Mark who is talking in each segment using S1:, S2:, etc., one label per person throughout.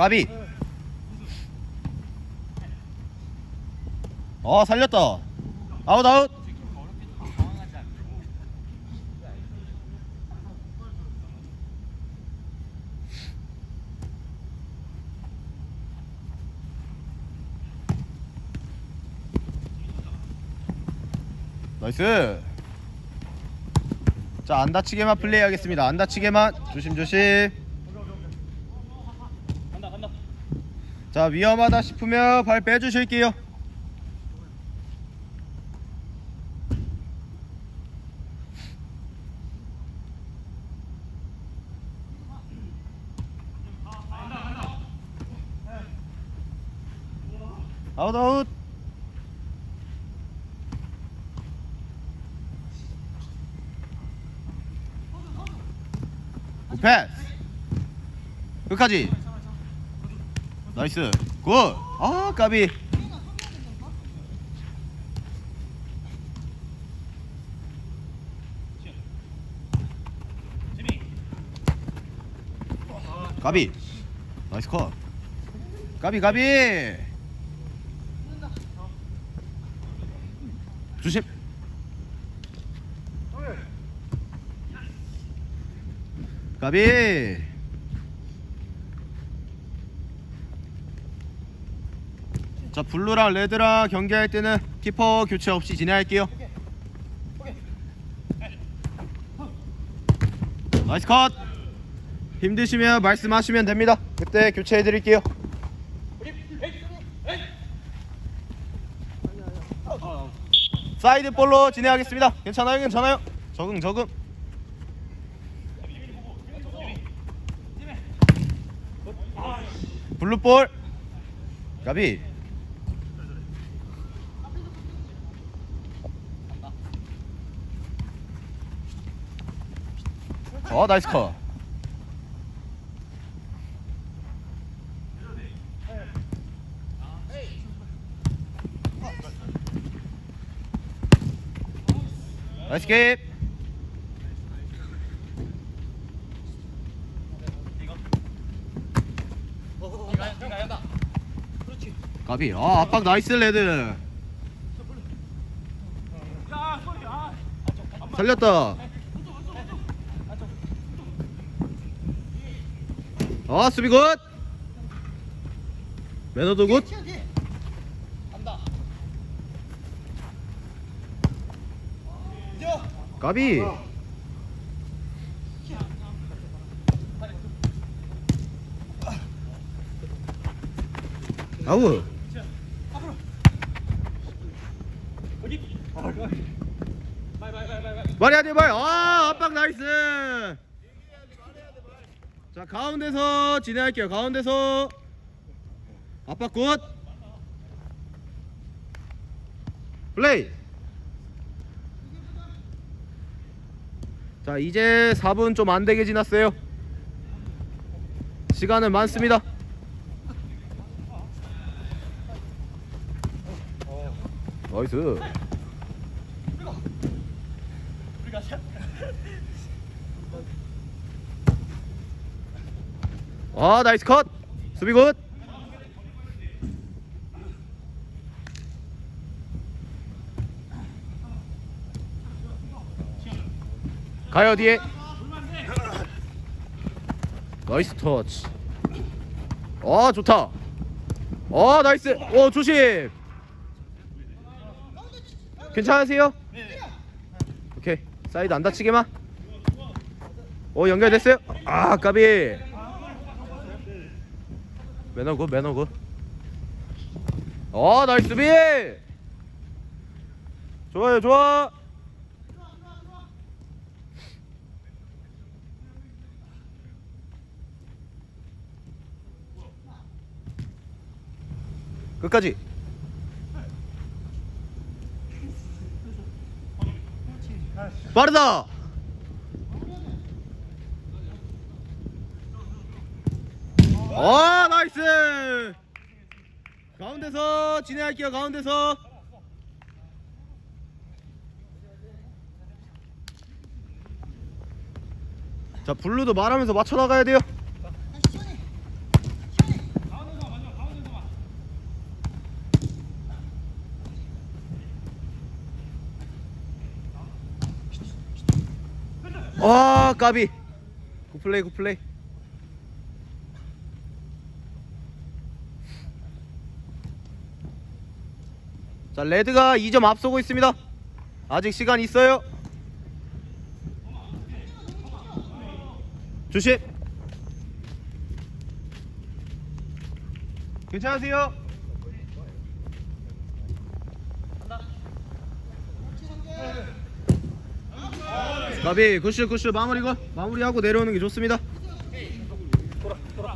S1: 까비. 어 살렸다. 아웃 아웃. 나이스. 자 안 다치게만 플레이하겠습니다. 안 다치게만. 조심조심 자 위험하다 싶으면 발 빼주실게요. 아웃 아웃. 굿패스. 끝까지 나이스. 굿아 까비. 까비. 나이스 컷. 까비 까비. 조심. 까비 자 블루랑 레드랑 경기할 때는 키퍼 교체 없이 진행할게요. 나이스 컷! 힘드시면 말씀하시면 됩니다. 그때 교체해 드릴게요. 사이드 볼로 진행하겠습니다. 괜찮아요? 괜찮아요? 적응 적응. 블루볼. 가비 어 나이스 컷. 나이스 게 가비. 아 압박 나이스 레드. 살렸다 아 수비 굿. 매너도 굿. 가비. 아우. 말해야 돼 말. 아 압박 나이스. 자 가운데서 진행할게요. 가운데서 압박 굿. 플레이. 자 이제 4분 좀 안 되게 지났어요. 시간은 많습니다. 나이스. 아 나이스 컷. 수비 굿. 가요 뒤에. 나이스 터치. 아 좋다. 어 나이스. 오 조심. 괜찮으세요? 오케이. 사이드 안 다치게만 오 연결됐어요? 아 까비 매너 굿 매너 굿 어, 나이스 비! 좋아요 좋아. 끝까지. 빠르다 와 나이스! 가운데서 진행할게요 가운데서. 자 블루도 말하면서 맞춰 나가야 돼요. 와 까비. 굿플레이 굿플레이. 자 레드가 2점 앞서고 있습니다. 아직 시간 있어요. 조심. 괜찮으세요? 가비 굿슛 굿슛. 마무리 거 마무리하고 내려오는 게 좋습니다.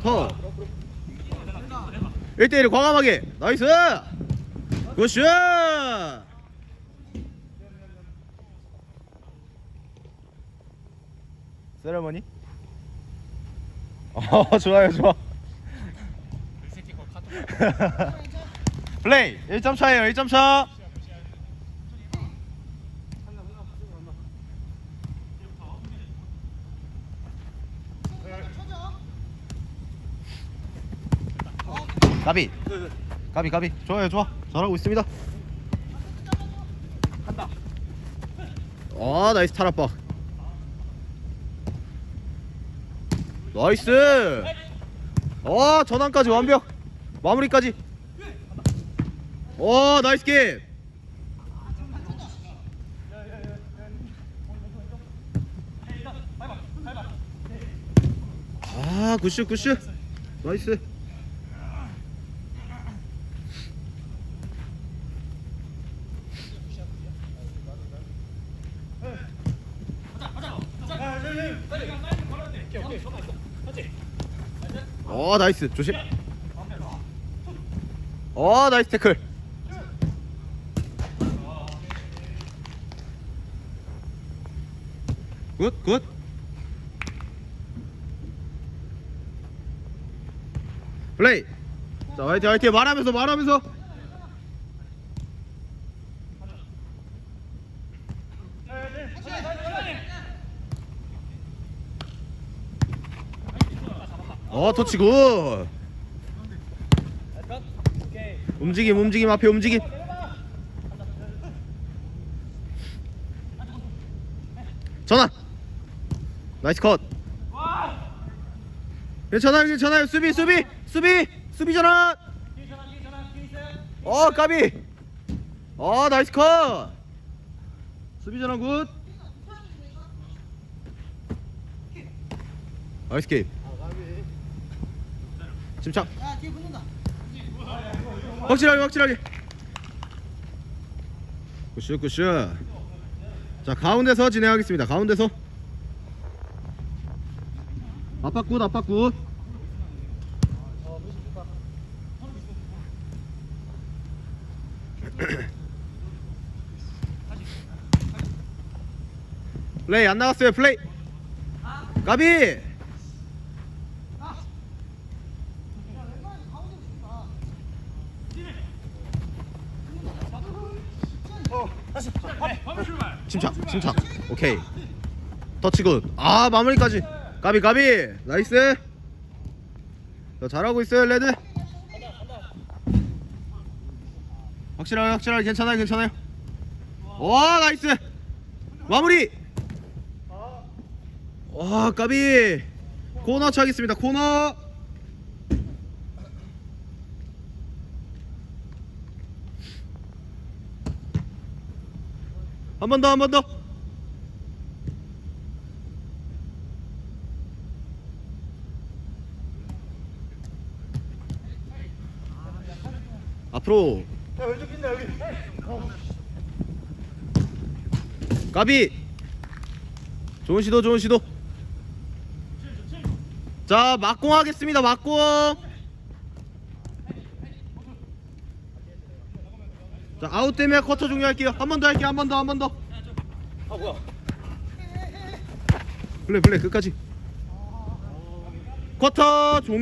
S1: 더. 1대1 과감하게. 나이스 굿슛 세레머니? 어 좋아요 좋아. 플레이! 1점 차예요 1점 차! 가비. 가비 가비. 좋아요 좋아 잘하고 있습니다. 아 나이스 탈압박. 나이스! 어 전환까지 완벽. 마무리까지. 오 나이스 게임 아 굿슛 굿슛. 나이스 어 나이스. 조심. 어 나이스 태클. 굿굿. 플레이. 자 화이팅 화이팅. 말하면서 말하면서 터치 굿 움직임 움직임 앞에 움직임. 전환. 나이스 컷. 괜찮아요 괜찮아요 수비 수비 수비 수비 전환. 어 까비. 어 나이스 컷. 수비 전환 굿. 나이스 게임 침착. 확실하게 확실하게. 굿슛 굿슛. 자 가운데서 진행하겠습니다. 가운데서. 압박 굿 압박 굿. 플레이 안 나갔어요 플레이. 가비 침착 침착. 오케이. 터치 굿 아 마무리까지. 가비 가비. 나이스. 자, 잘하고 있어요 레드. 확실하게 확실하게. 괜찮아요 괜찮아요. 와 나이스. 마무리. 와 까비. 코너 차겠습니다 코너 한 번 더 한 번 더. 앞으로. 까비. 좋은 시도 좋은 시도. 자 막공 하겠습니다 막공 자 아웃 되면 쿼터 종료할게요. 한 번 더 할게요. 한 번 더 한 번더.
S2: 아 뭐야?
S1: 플레이 플레이. 끝까지. 쿼터 종